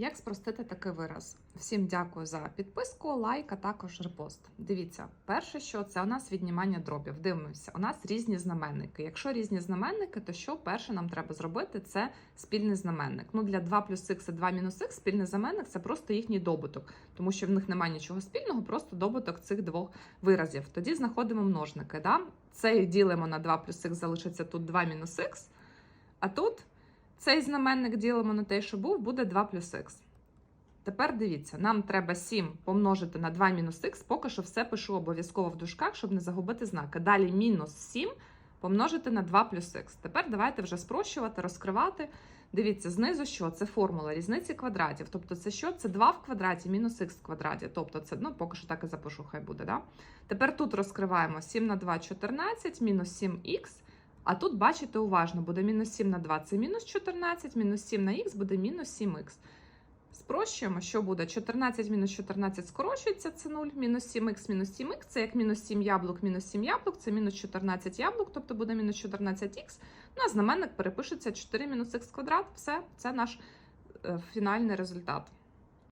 Як спростити такий вираз? Всім дякую за підписку, лайк, а також репост. Дивіться, перше, що це у нас віднімання дробів. Дивимося, у нас різні знаменники. Якщо різні знаменники, то що перше нам треба зробити? Це спільний знаменник. Ну для 2 плюс х і 2 мінус х спільний знаменник це просто їхній добуток, тому що в них немає нічого спільного, просто добуток цих двох виразів. Тоді знаходимо множники. Да? Це ділимо на 2 плюс х, залишиться тут 2 мінус х, а тут. Цей знаменник ділимо на те, що був, буде 2 плюс х. Тепер дивіться, нам треба 7 помножити на 2 мінус х, поки що все пишу обов'язково в дужках, щоб не загубити знаки. Далі мінус 7 помножити на 2 плюс х. Тепер давайте вже спрощувати, розкривати. Дивіться, знизу що? Це формула різниці квадратів. Тобто це що? Це 2 в квадраті мінус х в квадраті. Тобто це, ну, поки що так і запишу, хай буде. Да? Тепер тут розкриваємо 7 на 2 – 14, мінус 7х. А тут, бачите, уважно, буде мінус 7 на 2 це мінус 14, мінус 7 на х буде мінус 7х. Спрощуємо, що буде? 14 мінус 14 скорочується, це 0, мінус 7х мінус 7х, це як мінус 7 яблук, мінус 7 яблук, це мінус 14 яблук, тобто буде мінус 14х. Ну, а знаменник перепишеться 4 мінус х квадрат. Все, це наш е, фінальний результат.